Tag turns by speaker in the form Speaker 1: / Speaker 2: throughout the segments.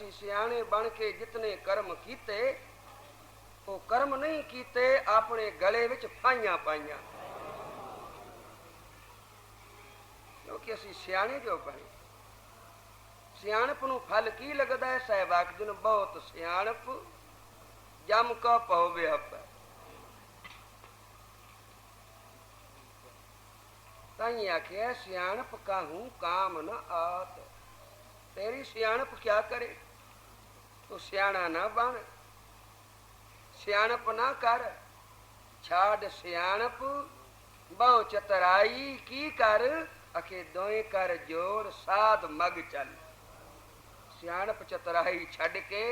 Speaker 1: ਅਸੀਂ ਸਿਆਣੇ ਬਣ ਕੇ ਜਿਤਨੇ ਕਰਮ ਕੀਤੇ, ਉਹ ਕਰਮ ਨਹੀਂ ਕੀਤੇ, ਆਪਣੇ ਗਲੇ ਵਿੱਚ ਫਾਈਆਂ ਪਾਈਆਂ। ਕਿਉਂਕਿ ਅਸੀਂ ਸਿਆਣੇ ਜੋ ਬਣੇ? ਸਿਆਣਪ ਨੂੰ ਫਲ ਕੀ ਲੱਗਦਾ ਹੈ? ਸਾਹਿਬ ਆਖਦੇ ਬਹੁਤ ਸਿਆਣਪ। ਜਮ ਕਾ ਪਉ ਆਪੈ ਤਾਂ ਹੀ ਆਖਿਆ, ਸਿਆਣਪ ਕਾਹੂ ਕਾਮ ਨ ਆਤ। ਤੇਰੀ ਸਿਆਣਪ ਕਿਆ ਕਰੇ? ਤੂੰ ਸਿਆਣਾ ਨਾ ਬਣ। ਸਿਆਣਪ ਨਾ ਕਰ, ਛਾੜ ਸਿਆਣਪ। ਬਹੁ ਚਤਰਾਈ ਕੀ ਕਰ, ਅਖੇ ਦੋਏ ਕਰ ਜੋੜ ਸਾਧ ਮਗ ਚੱਲ। ਸਿਆਣਪ ਚਤਰਾਈ ਛੱਡ ਕੇ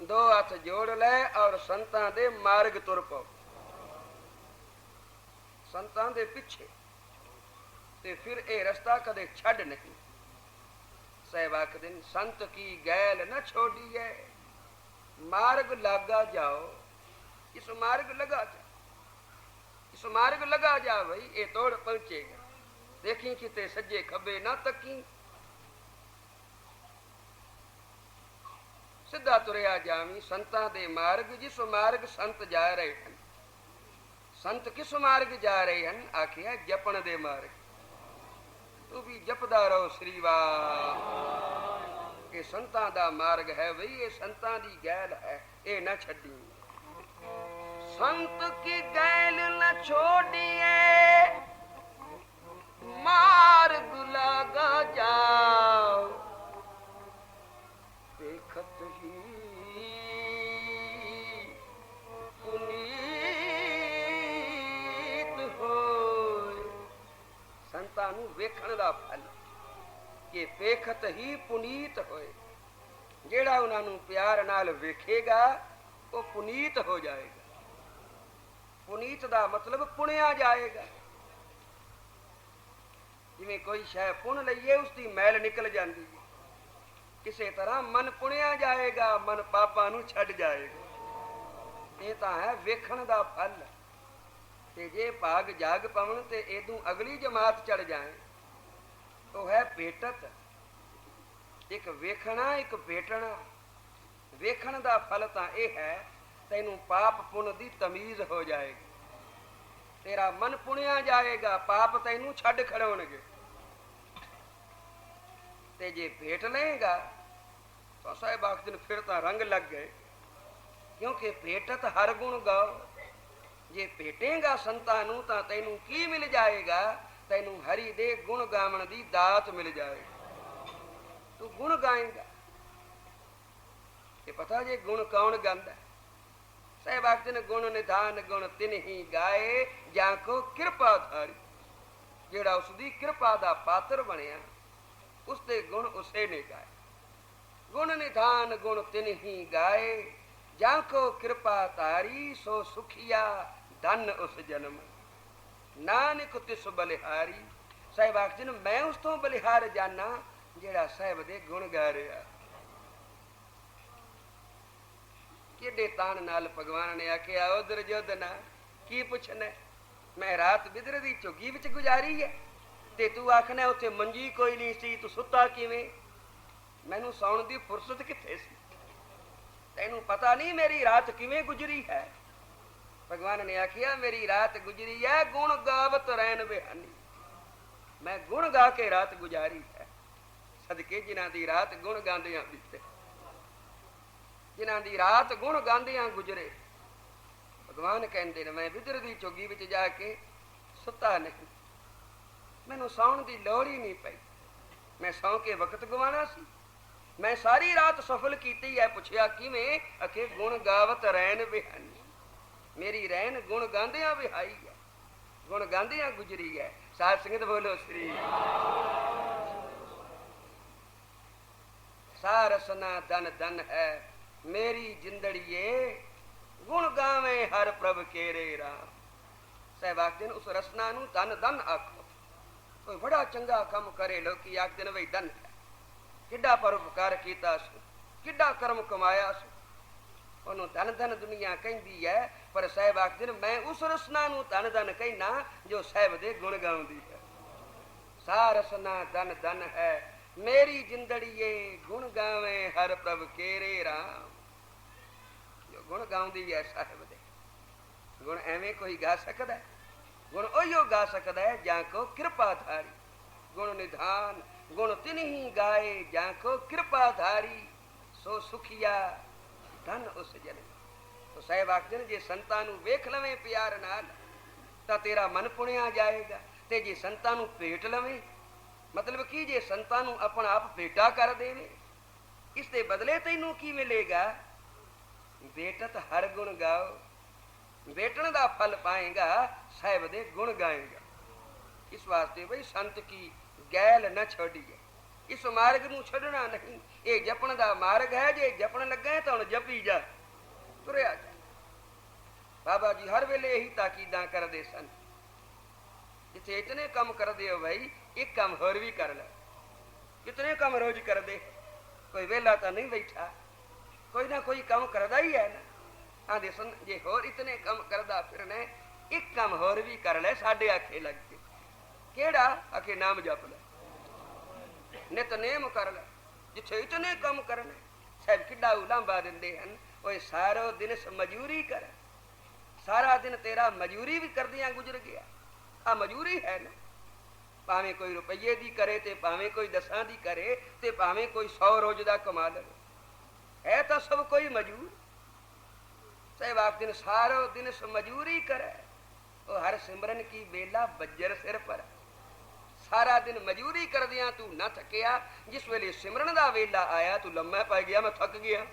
Speaker 1: ਦੋ ਹੱਥ ਜੋੜ ਲੈ ਔਰ ਸੰਤਾਂ ਦੇ ਮਾਰਗ ਤੁਰ ਪਓ ਸੰਤਾਂ ਦੇ ਪਿੱਛੇ ਤੇ ਫਿਰ ਇਹ ਰਸਤਾ ਕਦੇ ਛੱਡ ਨਹੀਂ। ਸਾਹਿਬ ਆਖਦੇ ਸੰਤ ਕੀ ਗੈਲ ਨਾ ਛੋੜੀਏ ਮਾਰਗ ਲਾਗਾ ਜਾਓ ਇਸ ਮਾਰਗ ਲਗਾ ਜਾ ਇਸ ਮਾਰਗ ਲਗਾ ਜਾ ਭਈ ਇਹ ਤੋੜ ਪਹੁੰਚੇਗਾ। ਦੇਖੀ ਕਿਤੇ ਸੱਜੇ ਖੱਬੇ ਨਾ ਤੱਕੀ। ਸਿੱਧਾ ਤੁਰਿਆ ਜਾਵੀ ਸੰਤਾਂ ਦੇ ਮਾਰਗ, ਜਿਸ ਮਾਰਗ ਸੰਤ ਜਾ ਰਹੇ ਹਨ। ਸੰਤ ਕਿਸ ਮਾਰਗ ਜਾ ਰਹੇ ਹਨ? ਆਖਿਆ, ਜਪਣ ਦੇ ਮਾਰਗ। ਤੂੰ ਵੀ ਜਪਦਾ ਰਹੋ, ਸ੍ਰੀ ਵਾਹ। ਇਹ ਸੰਤਾਂ ਦਾ ਮਾਰਗ ਹੈ ਬਈ ਇਹ ਸੰਤਾਂ ਦੀ ਗੈਲ ਹੈ, ਇਹ ਨਾ ਛੱਡੀ। ਸੰਤ ਕੀ ਗੈਲ ਨਾ ਛੋੜੀਏ ਮਾਰਗ ਲਗਾ ਜਾਓ। ਦੇਖਤ ਹੀ ਪੁਨੀਤ ਹੋਏ। ਸੰਤਾਂ ਨੂੰ ਵੇਖਣ ਦਾ ਫਲ ਕਿ ਵੇਖਤ ਹੀ ਪੁਨੀਤ ਹੋਏ। ਜਿਹੜਾ ਉਹਨਾਂ ਨੂੰ ਪਿਆਰ ਨਾਲ ਵੇਖੇਗਾ, ਉਹ ਪੁਨੀਤ ਹੋ ਜਾਏਗਾ। ਪੁਨੀਤ ਦਾ ਮਤਲਬ ਪੁਣਿਆ ਜਾਏਗਾ। ਜਿਵੇਂ ਕੋਈ ਸ਼ੈ ਪੁਣ ਲਈਏ ਉਸ ਦੀ ਮੈਲ ਨਿਕਲ ਜਾਂਦੀ ਹੈ। ਕਿਸੇ ਤਰ੍ਹਾਂ ਮਨ ਪੁਣਿਆ ਜਾਏਗਾ, ਮਨ ਪਾਪਾਂ ਨੂੰ ਛੱਡ ਜਾਏਗਾ। ਇਹ ਤਾਂ ਹੈ ਵੇਖਣ ਦਾ ਫਲ। ਤੇ ਜੇ ਭਾਗ ਜਾਗ ਪਵਨ, ਤੇ ਇਦੋਂ ਅਗਲੀ ਜਮਾਤ ਚੜ ਜਾਏ। ਉਹ ਹੈ ਭੇਟਤ ਇੱਕ ਵੇਖਣਾ, ਇੱਕ ਭੇਟਣਾ ਵੇਖਣ ਦਾ ਫਲ ਤਾਂ ਇਹ ਹੈ, ਤੈਨੂੰ ਪਾਪ ਪੁੰਨ ਦੀ ਤਮੀਜ਼ ਹੋ ਜਾਏਗੀ। ਤੇਰਾ ਮਨ ਪੁਣਿਆ ਜਾਏਗਾ, ਪਾਪ ਤੈਨੂੰ ਛੱਡ ਖੜਾਉਣਗੇ। ਤੇ ਜੇ ਭੇਟ ਲਏਗਾ, ਤਾਂ ਸਾਹਿਬ ਆਖਦੇ ਫਿਰ ਤਾਂ ਰੰਗ ਲੱਗ ਗਏ। ਕਿਉਂਕਿ ਭੇਟਤ ਹਰ ਗੁਣ ਗਾਓ। ਜੇ ਭੇਟੇਗਾ ਸੰਤਾਂ ਨੂੰ, ਤਾਂ ਤੈਨੂੰ ਕੀ ਮਿਲ ਜਾਏਗਾ? ਤੈਨੂੰ ਹਰੀ ਦੇ ਗੁਣ ਗਾਵਣ ਦੀ ਦਾਤ ਮਿਲ ਜਾਏਗੀ ਤੂੰ ਗੁਣ ਗਾਏਗਾ। ਇਹ ਪਤਾ ਜੇ ਗੁਣ ਕੌਣ ਗਾਉਂਦਾ? ਸਾਹਿਬ ਆਖਦੇ ਨੇ, ਗੁਣ ਨਿਧਾਨ, ਗੁਣ ਤਿਨ ਹੀ ਗਾਏ, ਜਾਂ ਕੋ ਕਿਰਪਾ ਧਾਰੀ। ਜਿਹੜਾ ਉਸ ਦੀ ਕਿਰਪਾ ਦਾ ਪਾਤਰ ਬਣਿਆ ਉਸ ਦੇ ਗੁਣ ਉਸੇ ਨੇ ਗਾਏ। ਗੁਣ ਨਿਧਾਨ, ਗੁਣ ਤਿਨ ਹੀ ਗਾਏ, ਜਾਂ ਕੋ ਕਿਰਪਾ ਧਾਰੀ, ਸੋ ਸੁਖੀਆ ਧਨ ਉਸ ਜਨਮ। ਨਾਨਕ ਤਿਸ ਬਲਿਹਾਰੀ। ਸਾਹਿਬ ਆਖਦੇ ਨੇ, ਮੈਂ ਉਸ ਤੋਂ ਬਲਿਹਾਰ ਜਾਣਾ ਜਿਹੜਾ ਸਾਹਿਬ ਦੇ ਗੁਣ ਗਾ ਰਿਹਾ। ਕਿੱਡੇ ਤਾਨ ਨਾਲ ਭਗਵਾਨ ਨੇ ਆਖਿਆ, ਉਧਰ ਜੋਦਨਾ ਕੀ ਪੁੱਛਣਾ ਮੈਂ ਰਾਤ ਬਿਦਰ ਦੀ ਝੁੱਗੀ ਵਿੱਚ ਗੁਜ਼ਾਰੀ ਹੈ ਤੇ ਤੂੰ ਆਖਣਾ ਉੱਥੇ ਮੰਜੀ ਕੋਈ ਨਹੀਂ ਸੀ, ਤੂੰ ਸੁੱਤਾ ਕਿਵੇਂ? ਮੈਨੂੰ ਸੌਣ ਦੀ ਫੁਰਸਤ ਕਿੱਥੇ ਸੀ? ਤੈਨੂੰ ਪਤਾ ਨਹੀਂ ਮੇਰੀ ਰਾਤ ਕਿਵੇਂ ਗੁਜ਼ਰੀ ਹੈ? ਭਗਵਾਨ ਨੇ ਆਖਿਆ, ਮੇਰੀ ਰਾਤ ਗੁਜ਼ਰੀ ਹੈ ਗੁਣ ਗਾਵਤ ਰਹਿਣ ਬਿਹਾਨੀ। ਮੈਂ ਗੁਣ ਗਾ ਕੇ ਰਾਤ ਗੁਜ਼ਾਰੀ ਹੈ। ਸਦਕੇ ਜਿਨ੍ਹਾਂ ਦੀ ਰਾਤ ਗੁਣ ਗਾਉਂਦਿਆਂ ਬੀਤੇ। ਜਿਨ੍ਹਾਂ ਦੀ ਰਾਤ ਗੁਣ ਗਾਉਂਦਿਆਂ ਗੁਜ਼ਰੇ। ਭਗਵਾਨ ਕਹਿੰਦੇ ਨੇ, ਮੈਂ ਵਿਦਰ ਦੀ ਚੋਗੀ ਵਿੱਚ ਜਾ ਕੇ ਸੁੱਤਾ ਨਹੀਂ। ਮੈਨੂੰ ਸੌਣ ਦੀ ਲੋੜ ਹੀ ਨਹੀਂ ਪਈ। ਮੈਂ ਸੌਂ ਕੇ ਵਕਤ ਗਵਾਣਾ ਸੀ। ਮੈਂ ਸਾਰੀ ਰਾਤ ਸਫਲ ਕੀਤੀ ਹੈ ਪੁੱਛਿਆ ਕਿਵੇਂ? ਅਖੇ ਗੁਣ ਗਾਵਤ ਰਹਿਣ ਬਿਹਾਨੀ। ਮੇਰੀ ਰਹਿਣ ਗੁਣ ਗਾਉਂਦਿਆਂ ਵਿਹਾਈ ਹੈ। ਗੁਣ ਗਾਉਂਦਿਆਂ ਗੁਜਰੀ ਹੈ। ਸਾਧ ਸੰਗਤ ਬੋਲੋ ਸ੍ਰੀ ਸਾਰਸਨਾ ਦਨ ਦਨ ਹੈ। ਮੇਰੀ ਜਿੰਦੜੀਏ, ਗੁਣ ਗਾਵੇਂ ਹਰ ਪ੍ਰਭ ਕੇਰੇ ਰਾਮ। ਸਹਿਬਾਗ ਦਿਨ ਉਸ ਰਸਨਾ ਨੂੰ ਦਨ ਦਨ ਆਖੋ। ਕੋਈ ਬੜਾ ਚੰਗਾ ਕੰਮ ਕਰੇ, ਲੋਕੀ ਆਖਦੇ ਨੇ, ਬਈ ਦਨ ਹੈ। ਕਿੱਡਾ ਪਰਉਪਕਾਰ ਕੀਤਾ ਸੀ। ਕਿੱਡਾ ਕਰਮ ਕਮਾਇਆ ਸੀ। ਉਹਨੂੰ ਧਨ ਧਨ ਦੁਨੀਆ ਕਹਿੰਦੀ ਹੈ ਪਰ ਸਾਹਿਬ ਆਖਦੇ ਨੇ, ਮੈਂ ਉਸ ਰਸਨਾ ਨੂੰ ਧਨ ਧਨ ਕਹਿਣਾ ਜੋ ਸਾਹਿਬ ਦੇ ਗੁਣ ਗਾਉਂਦੀ ਹੈ ਸਾਰਸਨਾ ਧਨ ਧਨ ਹੈ, ਮੇਰੀ ਜਿੰਦੜੀਏ ਗੁਣ ਗਾਵੇਂ ਹਰ ਪ੍ਰਭ ਕੇਰੇ ਰਾਮ। ਜੋ ਗੁਣ ਗਾਉਂਦੀ ਹੈ ਸਾਹਿਬ ਦੇ, ਗੁਣ ਐਵੇਂ ਕੋਈ ਗਾ ਸਕਦਾ ਹੈ? ਗੁਣ ਉਹੀਓ ਗਾ ਸਕਦਾ ਹੈ ਜਾਂ ਕੋ ਕਿਰਪਾ ਧਾਰੀ। ਗੁਣ ਨਿਧਾਨ, ਗੁਣ ਤਿਨਹੀ ਗਾਏ, ਜਾਂ ਕੋ ਕਿਰਪਾ ਧਾਰੀ, ਸੋ ਸੁਖੀਆ ਧਨ ਉਸ ਜਨ ਤੋ ਸਾਹਿਬ ਆਖਦੇ ਨੇ, ਜੇ ਸੰਤਾਂ ਨੂੰ ਵੇਖ ਲਵੇਂ ਪਿਆਰ ਨਾਲ, ਤਾਂ ਤੇਰਾ ਮਨ ਪੁਣਿਆ ਜਾਏਗਾ। ਤੇ ਜੇ ਸੰਤਾਂ ਨੂੰ ਭੇਟ ਲਵੇਂ, ਮਤਲਬ ਕੀ ਜੇ ਸੰਤਾਂ ਨੂੰ ਆਪਣਾ ਆਪ ਭੇਟਾ ਕਰ ਦੇਵੇ, ਇਸ ਦੇ ਬਦਲੇ ਤੈਨੂੰ ਕੀ ਮਿਲੇਗਾ? ਬੇਟਤ ਹਰ ਗੁਣ ਗਾਓ ਬੇਟਣ ਦਾ ਫਲ ਪਾਏਗਾ, ਸਾਹਿਬ ਦੇ ਗੁਣ ਗਾਏਗਾ। ਇਸ ਵਾਸਤੇ ਬਈ ਸੰਤ ਕੀ ਗੈਲ ਨਾ ਛੋੜੀਏ ਇਸ ਮਾਰਗ ਨੂੰ ਛੱਡਣਾ ਨਹੀਂ। ਇਹ ਜਪਣ ਦਾ ਮਾਰਗ ਹੈ, ਜੇ ਜਪਣ ਲੱਗਾ ਤਾਂ ਹੁਣ ਜਪੀ ਜਾ। ਤੁਰਿਆ ਜਾ। ਬਾਬਾ ਜੀ ਹਰ ਵੇਲੇ ਇਹੀ ਤਾਕੀਦਾਂ ਕਰਦੇ ਸਨ। ਜਿੱਥੇ ਇਤਨੇ ਕੰਮ ਕਰਦੇ ਹੋ ਭਾਈ ਇੱਕ ਕੰਮ ਹੋਰ ਵੀ ਕਰ ਲੈ। ਕਿਤਨੇ ਕੰਮ ਰੋਜ਼ ਕਰਦੇ, ਕੋਈ ਵੇਲਾ ਤਾਂ ਨਹੀਂ ਬੈਠਾ। ਕੋਈ ਨਾ ਕੋਈ ਕੰਮ ਕਰਦਾ ਹੀ ਹੈ ਨਾ। ਆਂਦੇ ਸਨ, ਜੇ ਹੋਰ ਇਤਨੇ ਕੰਮ ਕਰਦਾ ਫਿਰਨੇ, ਇੱਕ ਕੰਮ ਹੋਰ ਵੀ ਕਰ ਲੈ, ਸਾਡੇ ਆਖੇ ਲੱਗ ਕੇ ਕਿਹੜਾ? ਆਖੇ ਨਾਮ ਜਪ ਲੈ। ਨਿਤਨੇਮ ਕਰ ਲੈ। ਜਿੱਥੇ ਇਤਨੇ ਕੰਮ ਕਰਨੇ ਸਾਹਿਬ ਕਿੱਡਾ ਉਲਾਂਬਾ ਦਿੰਦੇ ਹਨ। ਓਏ ਸਾਰਾ ਦਿਨ ਮਜ਼ਦੂਰੀ ਕਰ। ਸਾਰਾ ਦਿਨ ਤੇਰਾ ਮਜ਼ਦੂਰੀ ਵੀ ਕਰਦਿਆਂ ਗੁਜ਼ਰ ਗਿਆ। ਆ ਮਜ਼ਦੂਰੀ ਹੈ ਨਾ। ਭਾਵੇਂ ਕੋਈ ਰੁਪਈਏ ਦੀ ਕਰੇ ਤੇ ਭਾਵੇਂ ਕੋਈ ਦਸਾਂ ਦੀ ਕਰੇ ਤੇ ਭਾਵੇਂ ਕੋਈ 100 ਰੋਜ਼ ਦਾ ਕਮਾ ਲਵੇ। ਹੈ ਤਾਂ ਸਭ ਕੋਈ ਮਜ਼ਦੂਰ। ਸਾਹਿਬ, ਆਪ ਦਿਨ ਸਾਰਾ ਦਿਨ ਮਜ਼ਦੂਰੀ ਕਰੇ। ਉਹ ਹਰ ਸਿਮਰਨ ਕੀ ਵੇਲਾ ਬੱਜਰ ਸਿਰ ਪਰ। ਸਾਰਾ ਦਿਨ ਮਜ਼ਦੂਰੀ ਕਰਦਿਆਂ ਤੂੰ ਨਾ ਥੱਕਿਆ, ਜਿਸ ਵੇਲੇ ਸਿਮਰਨ ਦਾ ਵੇਲਾ ਆਇਆ, ਤੂੰ ਲੰਮਾ ਪੈ ਗਿਆ, ਮੈਂ ਥੱਕ ਗਿਆ।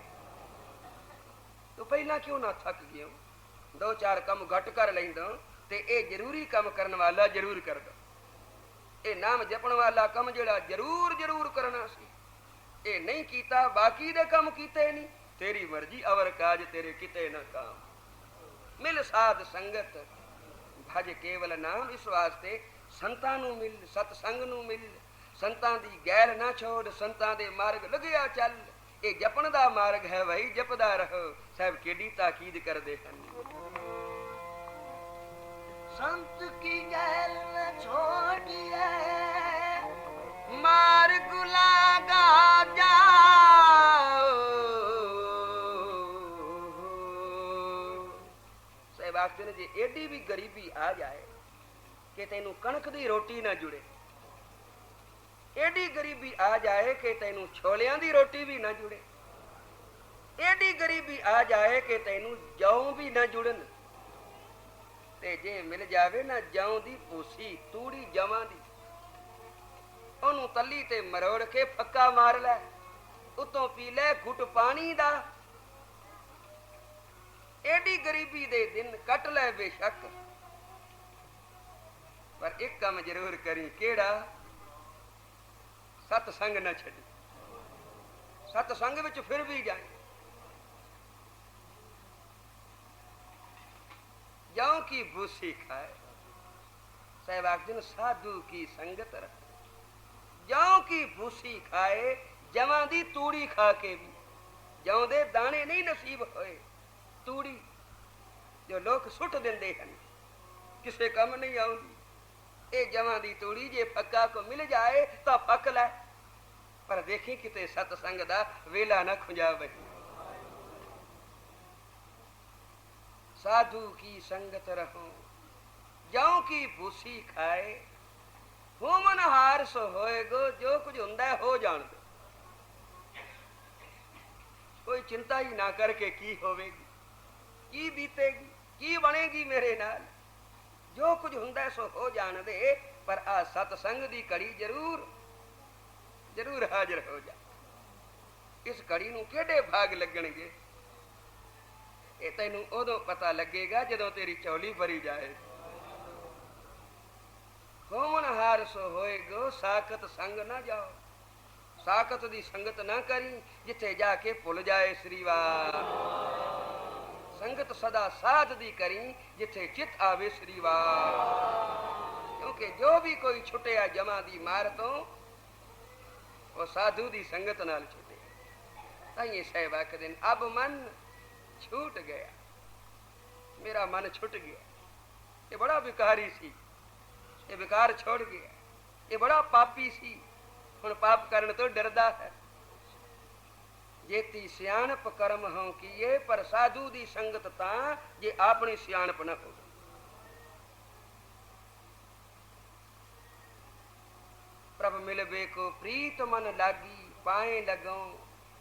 Speaker 1: ਤੂੰ ਪਹਿਲਾਂ ਕਿਉਂ ਨਾ ਥੱਕ ਗਿਆ? ਦੋ ਚਾਰ ਕੰਮ ਘੱਟ ਕਰ ਲੈਂਦਾ, ਤੇ ਇਹ ਜ਼ਰੂਰੀ ਕੰਮ ਕਰਨ ਵਾਲਾ ਜ਼ਰੂਰ ਕਰਦਾ। ਇਹ ਨਾਮ ਜਪਣ ਵਾਲਾ ਕੰਮ ਜਿਹੜਾ ਜ਼ਰੂਰ ਜ਼ਰੂਰ ਕਰਨਾ ਸੀ। ਇਹ ਨਹੀਂ ਕੀਤਾ, ਬਾਕੀ ਦੇ ਕੰਮ ਕੀਤੇ ਨਹੀਂ। ਤੇਰੀ ਮਰਜ਼ੀ, ਅਵਰ ਕਾਜ ਤੇਰੇ ਕਿਤੇ ਨਾ ਕਾਮ। ਮਿਲ ਸਾਧ ਸੰਗਤ, ਭਜ ਕੇਵਲ ਨਾਮ ਇਸ ਵਾਸਤੇ। ਸੰਤਾਂ ਨੂੰ ਮਿਲ ਸਤ ਸੰਗ ਨੂੰ ਮਿਲ ਸੰਤਾਂ ਦੀ ਗੈਰ ਨਾ ਛੋੜ ਸੰਤਾਂ ਦੇ ਮਾਰਗ ਲਗਿਆ ਚੱਲ। ਇਹ ਜਪਣ ਦਾ ਮਾਰਗ ਹੈ ਭਾਈ ਜਪਦਾ ਰਹੋ। ਸਾਹਿਬ ਕਿਹੜੀ ਤਾਕੀਦ ਕਰਦੇ ਹਨ?
Speaker 2: ਸੰਤ ਕੀ ਗੈਰ ਨਾ ਛੋੜੀਏ
Speaker 1: ਮਾਰਗ ਲਾਗਾ ਜਾਓ। ਸਾਹਿਬ ਆਖਦੇ ਨੇ ਜੇ ਏਡੀ ਵੀ ਗਰੀਬੀ ਆ ਜਾਏ ਕਿ ਤੈਨੂੰ ਕਣਕ ਦੀ ਰੋਟੀ ਨਾ ਜੁੜੇ। ਏਡੀ ਗਰੀਬੀ ਆ ਜਾਏ ਕਿ ਤੈਨੂੰ ਛੋਲਿਆਂ ਦੀ ਰੋਟੀ ਵੀ ਨਾ ਜੁੜੇ। ਏਡੀ ਗਰੀਬੀ ਆ ਜਾਏ ਕਿ ਤੈਨੂੰ ਜੌਂ ਵੀ ਨਾ ਜੁੜਨ। ਤੇ ਜੇ ਮਿਲ ਜਾਵੇ ਨਾ ਜੌਂ ਦੀ ਭੂਸੀ, ਤੂੜੀ ਜਵਾਂ ਦੀ, ਉਹਨੂੰ ਤੱਲੀ ਤੇ ਮਰੋੜ ਕੇ ਫੱਕਾ ਮਾਰ ਲੈ। ਉਤੋਂ ਪੀ ਲੈ ਘੁੱਟ ਪਾਣੀ ਦਾ। ਏਡੀ ਗਰੀਬੀ ਦੇ ਦਿਨ ਕੱਟ ਲੈ ਬੇਸ਼ੱਕ। ਪਰ ਇੱਕ ਕੰਮ ਜ਼ਰੂਰ ਕਰੀ, ਕਿਹੜਾ? ਸਤ ਸੰਗ ਨਾ ਛੱਡੀ। ਸਤ ਸੰਗ ਵਿੱਚ ਫਿਰ ਵੀ ਜਾਏ ਜਾਉ ਕੀ ਬੂਸੀ ਖਾਏ, ਸਾਹਿਬ ਆਖਦੇ ਨੇ, ਸਾਧੂ ਕੀ ਸੰਗਤ ਰੱਖ? ਜਾਉ ਕੀ ਬੂਸੀ ਖਾਏ ਜਵਾਂ ਦੀ ਤੂੜੀ ਖਾ ਕੇ ਵੀ। ਜਉਂਦੇ ਦਾਣੇ ਨਹੀਂ ਨਸੀਬ ਹੋਏ, ਤੂੜੀ। ਜੋ ਲੋਕ ਸੁੱਟ ਦਿੰਦੇ ਹਨ, ਕਿਸੇ ਕੰਮ ਨਹੀਂ ਆਉਂਦੀ। ਇਹ ਜਮਾਂ ਦੀ ਤੂੜੀ ਜੇ ਫੱਕਾ ਕੋ ਮਿਲ ਜਾਏ ਤਾਂ ਫੱਕ ਲੈ। ਪਰ ਦੇਖੀ ਕਿਤੇ ਸਤ ਸੰਗ ਦਾ ਵੇਲਾ ਨਾ ਖੁੰਜਾਵੇ ਸਾਧੂ ਕੀ ਸੰਗਤ ਰਹੋ, ਜਾਉ ਕੀ ਭੂਸੀ ਖਾਏ। ਹੋਮਨ ਹਾਰ ਸੋ ਹੋਏਗੋ, ਜੋ ਕੁਝ ਹੁੰਦਾ ਹੋ ਜਾਣ ਦੋ ਕੋਈ ਚਿੰਤਾ ਹੀ ਨਾ ਕਰਕੇ ਕੀ ਹੋਵੇਗੀ, ਕੀ ਬੀਤੇਗੀ, ਕੀ ਬਣੇਗੀ ਮੇਰੇ ਨਾਲ। ਜੋ ਕੁਝ ਹੁੰਦਾ ਸੋ ਹੋ ਜਾਣਦੇ, ਪਰ ਆ ਸਤ ਸੰਗ ਦੀ ਕੜੀ ਜ਼ਰੂਰ ਜ਼ਰੂਰ ਹਾਜ਼ਰ ਹੋ ਜਾ। ਇਸ ਘੜੀ ਨੂੰ ਕਿਹੜੇ ਭਾਗ ਲੱਗਣਗੇ? ਇਹ ਤੈਨੂੰ ਉਦੋਂ ਪਤਾ ਲੱਗੇਗਾ ਜਦੋਂ ਤੇਰੀ ਚੌਲੀ ਭਰੀ ਜਾਏ। ਹੋਮਨ ਹਾਰ ਸੋ ਹੋਏਗੋ, ਸਾਖਤ ਸੰਗ ਨਾ ਜਾਓ। ਸਾਖਤ ਦੀ ਸੰਗਤ ਨਾ ਕਰੀ, ਜਿੱਥੇ ਜਾ ਕੇ ਭੁੱਲ ਜਾਏ ਸ੍ਰੀਵਾਰ ਸੰਗਤ ਸਦਾ ਸਾਧ ਦੀ ਕਰੀ, ਜਿੱਥੇ ਚਿਤ ਆਵੇ ਸ੍ਰੀਵਾਰ ਕਿਉਂਕਿ ਜੋ ਵੀ ਕੋਈ ਛੁੱਟਿਆ ਜਮਾ ਦੀ ਮਾਰ ਤੋਂ, ਉਹ ਸਾਧੂ ਦੀ ਸੰਗਤ ਨਾਲ ਛੁੱਟਿਆ। ਤਾਂ ਇਹ ਸਾਹਿਬ ਆਖਦੇ ਨੇ, ਅਬ ਮਨ ਛੂਟ ਗਿਆ। ਮੇਰਾ ਮਨ ਛੁੱਟ ਗਿਆ। ਇਹ ਬੜਾ ਵਿਕਾਰੀ ਸੀ। ਇਹ ਵਿਕਾਰ ਛੋੜ ਗਿਆ। ਇਹ ਬੜਾ ਪਾਪੀ ਸੀ। ਹੁਣ ਪਾਪ ਕਰਨ ਤੋਂ ਡਰਦਾ ਹੈ। ਜੇਤੀ ਸਿਆਣਪ ਕਰਮ ਹਉ ਕੀਏ ਪਰ ਸਾਧੂ ਦੀ ਸੰਗਤ ਤਾਂ ਜੇ ਆਪਣੀ ਸਿਆਣਪ ਨਾ ਹੋਵੇ ਪ੍ਰਭ ਮਿਲਵੇ ਕੋ ਪ੍ਰੀਤ ਮਨ ਲਾਗੀ ਪਾਏ ਲਗਉ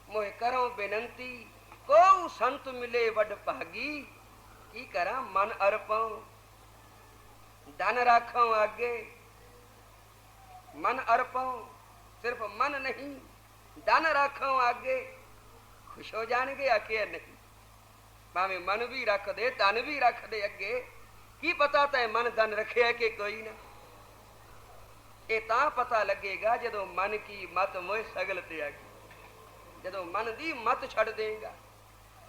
Speaker 1: ਮੋਹਿ ਕਰਉ ਬੇਨੰਤੀ ਕੋ ਸੰਤ ਮਿਲੇ ਵੱਡ ਭਾਗੀ ਕੀ ਕਰਾਂ ਮਨ ਅਰਪਉ ਧਨ ਰਾਖਾਂ ਅੱਗੇ ਮਨ ਅਰਪਉ ਸਿਰਫ ਮਨ ਨਹੀਂ ਧਨ ਰਾਖਾਂ ਅੱਗੇ ਖੁਸ਼ ਹੋ ਜਾਣਗੇ ਆਖਿਆ ਨਹੀਂ। ਭਾਵੇਂ ਮਨ ਵੀ ਰੱਖ ਦੇ ਧਨ ਵੀ ਰੱਖ ਦੇ ਅੱਗੇ, ਕੀ ਪਤਾ ਤੈ ਮਨ ਧਨ ਰੱਖਿਆ ਕਿ ਕੋਈ ਨਾ। ਇਹ ਤਾਂ ਪਤਾ ਲੱਗੇਗਾ ਜਦੋਂ ਮਨ ਕੀ ਮਤ ਮੋਹ ਸਗਲ ਤੇ ਆ ਜਦੋਂ ਮਨ ਦੀ ਮਤ ਛੱਡ ਦੇਗਾ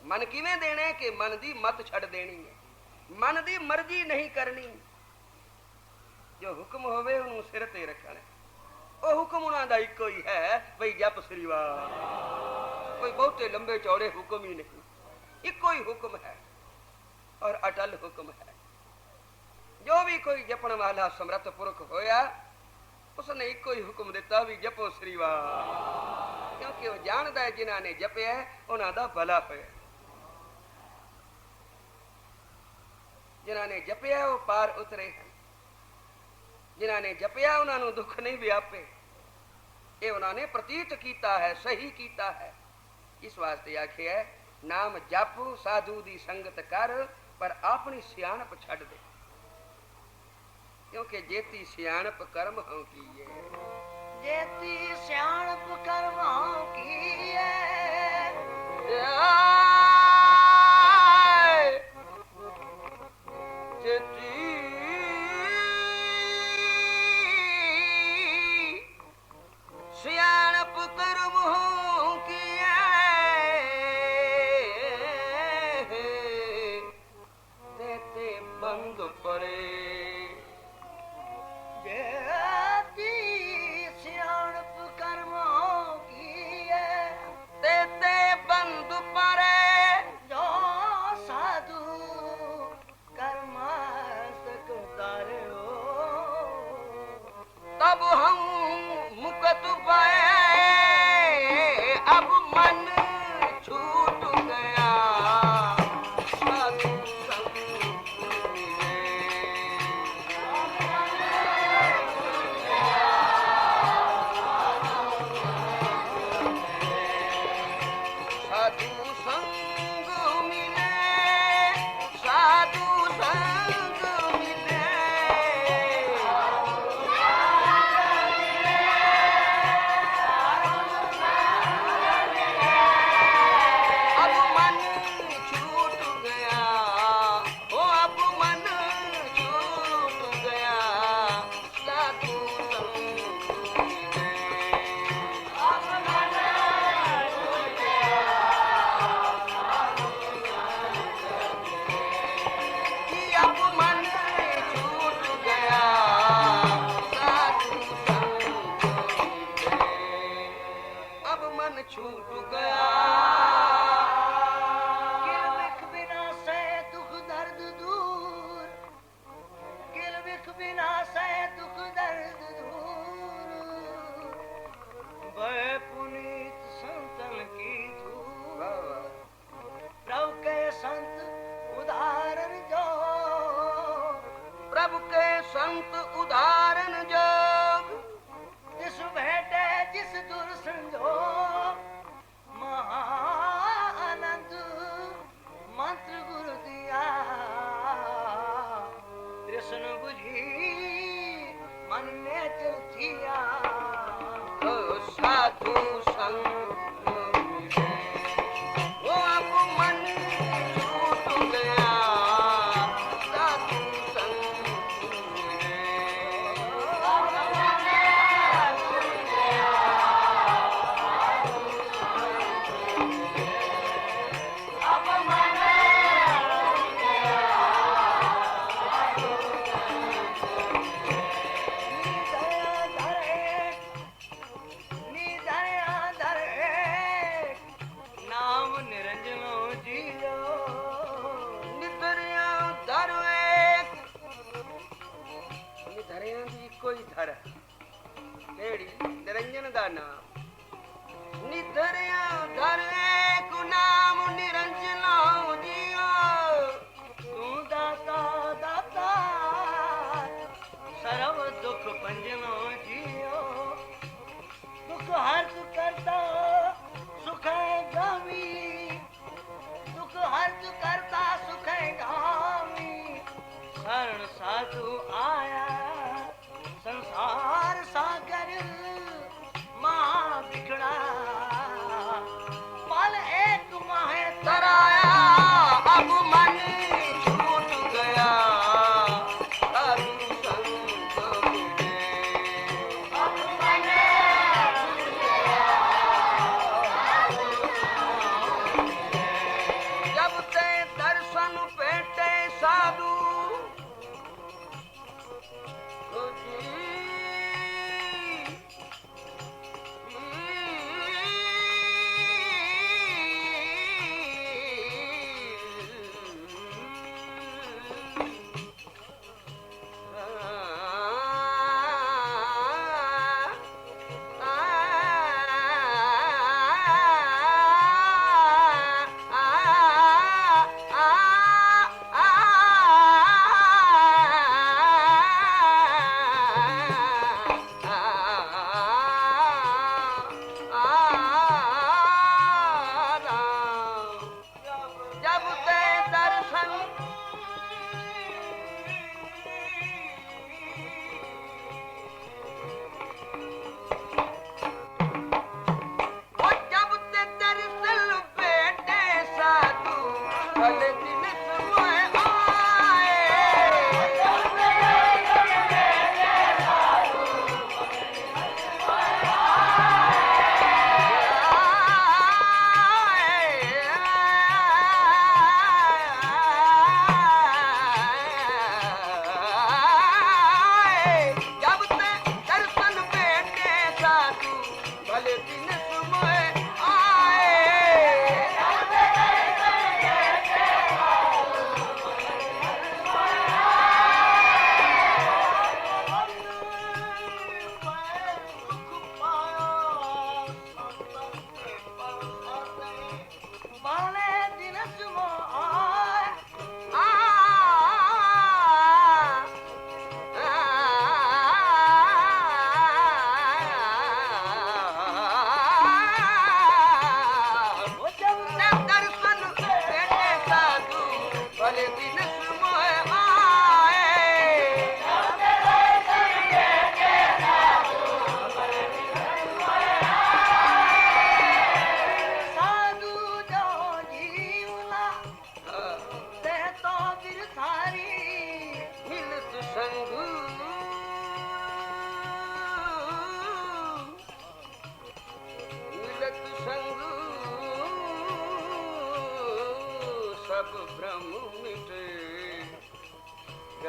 Speaker 1: ਮਨ ਕਿਵੇਂ ਦੇਣਾ ਕਿ ਮਨ ਦੀ ਮਤ ਛੱਡ ਦੇਣੀ ਹੈ? ਮਨ ਦੀ ਮਰਜ਼ੀ ਨਹੀਂ ਕਰਨੀ। ਜੋ ਹੁਕਮ ਹੋਵੇ, ਉਹਨੂੰ ਸਿਰ ਤੇ ਰੱਖਣਾ। ਉਹ ਹੁਕਮ ਉਹਨਾਂ ਦਾ ਇੱਕੋ ਹੀ ਹੈ, ਬਈ ਜਪ ਸ੍ਰੀ ਵਾਰ ਕੋਈ ਬਹੁਤੇ ਲੰਬੇ ਚੌੜੇ ਹੁਕਮ ਹੀ ਨਹੀਂ। ਇੱਕੋ ਹੀ ਹੁਕਮ ਹੈ ਔਰ ਅਟਲ ਹੁਕਮ ਹੈ। ਜੋ ਵੀ ਕੋਈ ਜਪਣ ਵਾਲਾ ਸਮਰੱਥ ਪੁਰਖ ਹੋਇਆ, ਉਸਨੇ ਇੱਕੋ ਹੀ ਹੁਕਮ ਦਿੱਤਾ ਵੀ ਜਪੋ ਸ੍ਰੀ ਵਾਰ ਕਿਉਂਕਿ ਉਹ ਜਾਣਦਾ ਹੈ ਜਿਨ੍ਹਾਂ ਨੇ ਜਪਿਆ, ਉਹਨਾਂ ਦਾ ਭਲਾ ਹੋਇਆ। ਜਿਨ੍ਹਾਂ ਨੇ ਜਪਿਆ, ਉਹ ਪਾਰ ਉਤਰੇ ਹਨ। ਜਿਨ੍ਹਾਂ ਨੇ ਜਪਿਆ, ਉਹਨਾਂ ਨੂੰ ਦੁੱਖ ਨਹੀਂ ਵਿਆਪੇ। ਇਹ ਉਹਨਾਂ ਨੇ ਪ੍ਰਤੀਤ ਕੀਤਾ ਹੈ, ਸਹੀ ਕੀਤਾ ਹੈ। ਇਸ ਵਾਸਤੇ ਆਖਿਆ ਨਾਮ ਜਪ ਸਾਧੂ ਦੀ ਸੰਗਤ ਕਰ ਪਰ ਆਪਣੀ ਸਿਆਣਪ ਛੱਡ ਦੇ। ਕਿਉਂਕਿ ਜੇਤੀ ਸਿਆਣਪ ਕਰਮ ਹਉ ਕੀਏ
Speaker 2: ਜੇਤੀ ਸਿਆਣਪ ਕਰਮਾਂ ਕੀਏ
Speaker 1: Muhammad ਪ੍ਰਭ ਕੇ ਸੰਤ ਉਦਾਰਨ ਜੋਗ। ਜਿਸ ਭੇਟੇ ਜਿਸ ਦੁਰ ਸੰਜੋਗ। ਮਹਾਨੰਦ ਮੰਤਰ
Speaker 2: ਗੁਰ ਦਿਆ। ਤ੍ਰਿਸ਼ਨ
Speaker 1: ਬੁਝੀ ਮਨ ਨੇ ਚਲਥੀਆ
Speaker 2: ਸਾਧੂ
Speaker 1: ಅದು ಆ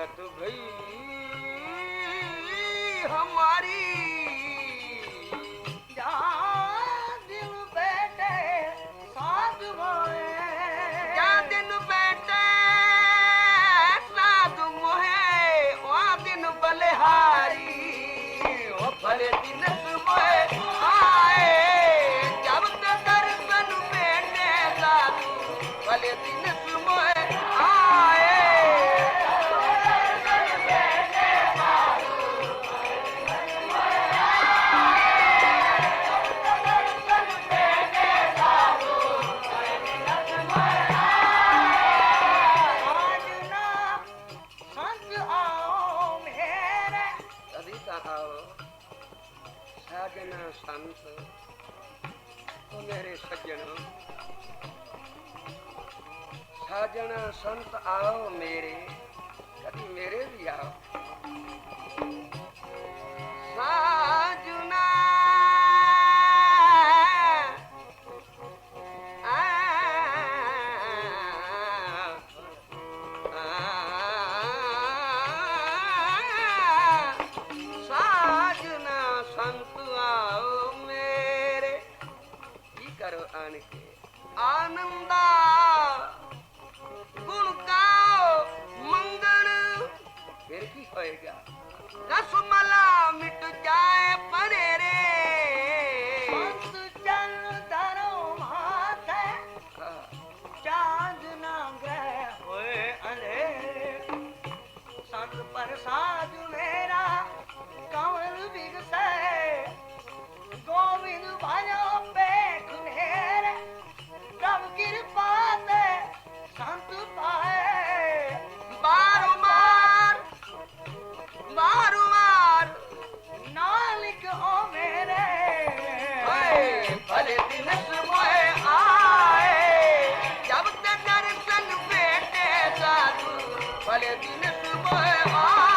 Speaker 1: जगत भई हमारी
Speaker 2: ਕਹਿਣਾ ਸੰਤ।
Speaker 1: ਉਹ ਮੇਰੇ ਸੱਜਣ। ਸਾਜਣਾ ਸੰਤ ਆਓ ਮੇਰੇ। ਕਦੀ ਮੇਰੇ ਵੀ ਆਓ। ਫਿਰ ਕੀ ਹੋਏਗਾ? ਰਸਮਲਾ ਮਿਟ ਜਾਏ। ਦਿਨ ਸਮੋਏ